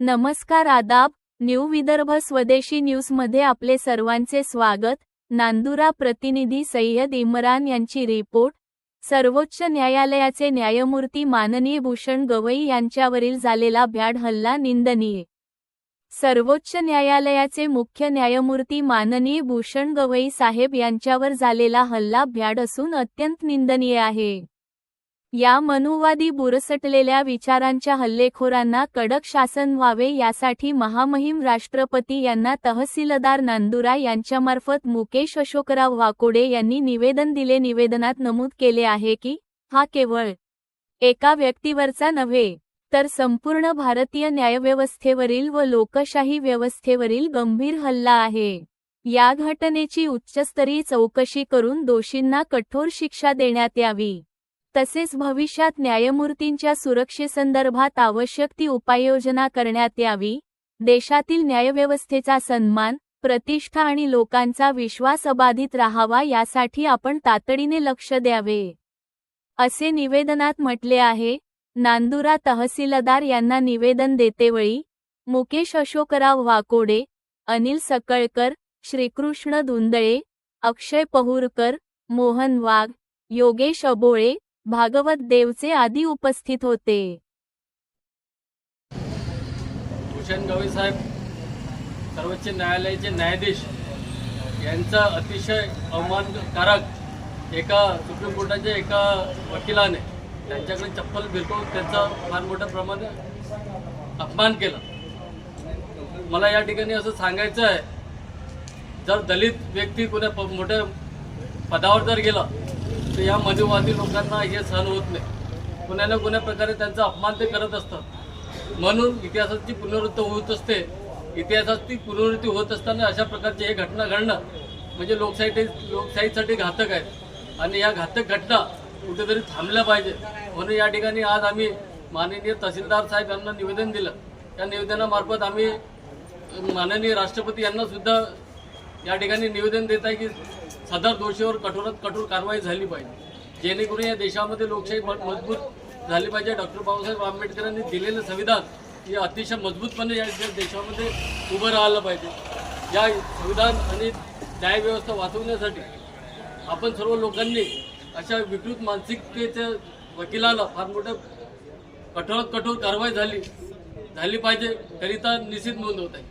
नमस्कार आदाब न्यू विदर्भ स्वदेशी न्यूजमध्ये आपले सर्वांचे स्वागत. नांदुरा प्रतिनिधी सय्यद इम्रान यांची रिपोर्ट. सर्वोच्च न्यायालयाचे न्यायमूर्ती माननीय भूषण गवई यांच्यावरील झालेला भ्याड हल्ला निंदनीय. सर्वोच्च न्यायालयाचे मुख्य न्यायमूर्ती माननीय भूषण गवई साहेब यांच्यावर झालेला हल्ला भ्याड असून अत्यंत निंदनीय आहे. या मनुवादी बुरसटलेल्या विचारांच्या हल्लेखोरांना कडक शासन व्हावे यासाठी महामहिम राष्ट्रपती यांना तहसीलदार नांदुरा यांच्यामार्फत मुकेश अशोकराव वाकोडे यांनी निवेदन दिले. निवेदनात नमूद केले आहे की हा केवळ एका व्यक्तीवरचा नव्हे तर संपूर्ण भारतीय न्यायव्यवस्थेवरील व लोकशाही व्यवस्थेवरील गंभीर हल्ला आहे. या घटनेची उच्चस्तरीय चौकशी करून दोषींना कठोर शिक्षा देण्यात यावी. तसेच भविष्यात न्यायमूर्तींच्या सुरक्षेसंदर्भात आवश्यक ती उपाययोजना करण्यात यावी. देशातील न्यायव्यवस्थेचा सन्मान प्रतिष्ठा आणि लोकांचा विश्वास अबाधित राहावा यासाठी आपण तातडीने लक्ष द्यावे. असे निवेदनात म्हटले आहे नांदुरा तहसीलदार यांना निवेदन देतेवेळी मुकेश अशोकराव वाकोडे अनिल सकळकर श्रीकृष्ण धुंदळे अक्षय पहुरकर मोहन वाघ योगेश अबोळे भागवत देवचे आदी उपस्थित होते. भूषण गवई साहेब सर्वोच्च न्यायालयाचे न्यायाधीश यांचा अतिशय अवमानकारक एका सुप्रीम कोर्टाच्या एका वकिलाने त्यांच्याकडे चप्पल भिरकवून त्यांचा फार मोठ्या प्रमाणात अपमान केला. मला या ठिकाणी असं सांगायचं आहे जर दलित व्यक्ती कोण्या प- मोठ्या पदावर जर गेला तर या मध्यवादी लोकांना हे सहन होत नाही. कोण्या ना कोण्या प्रकारे त्यांचा अपमान ते करत असतात. म्हणून इतिहासाची पुनरावृत्ती होत असते. इतिहासाची पुनरावृत्ती होत असताना अशा प्रकारची हे घटना घडणं म्हणजे लोकशाही लोकशाहीसाठी घातक आहे. आणि या घातक घटना कुठेतरी थांबलं पाहिजे. म्हणून या ठिकाणी आज आम्ही माननीय तहसीलदार साहेब यांना निवेदन दिलं. त्या निवेदनामार्फत आम्ही माननीय राष्ट्रपती यांना सुद्धा या ठिकाणी निवेदन देत आहे की सदर दोषीवर कठोरात कठोर कारवाई झाली पाहिजे. जेणेकरून या देशामध्ये लोकशाही मजबूत झाली पाहिजे. डॉक्टर बाबासाहेब आंबेडकरांनी दिलेलं संविधान हे अतिशय मजबूतपणे या या देशामध्ये उभं राहिलं पाहिजे. या संविधान आणि न्यायव्यवस्था वाचवण्यासाठी आपण सर्व लोकांनी अशा विकृत मानसिकतेच्या वकिलाला फार मोठ्या कठोरात कठोर कारवाई झाली झाली पाहिजे करिता निश्चित नोंद होत आहे.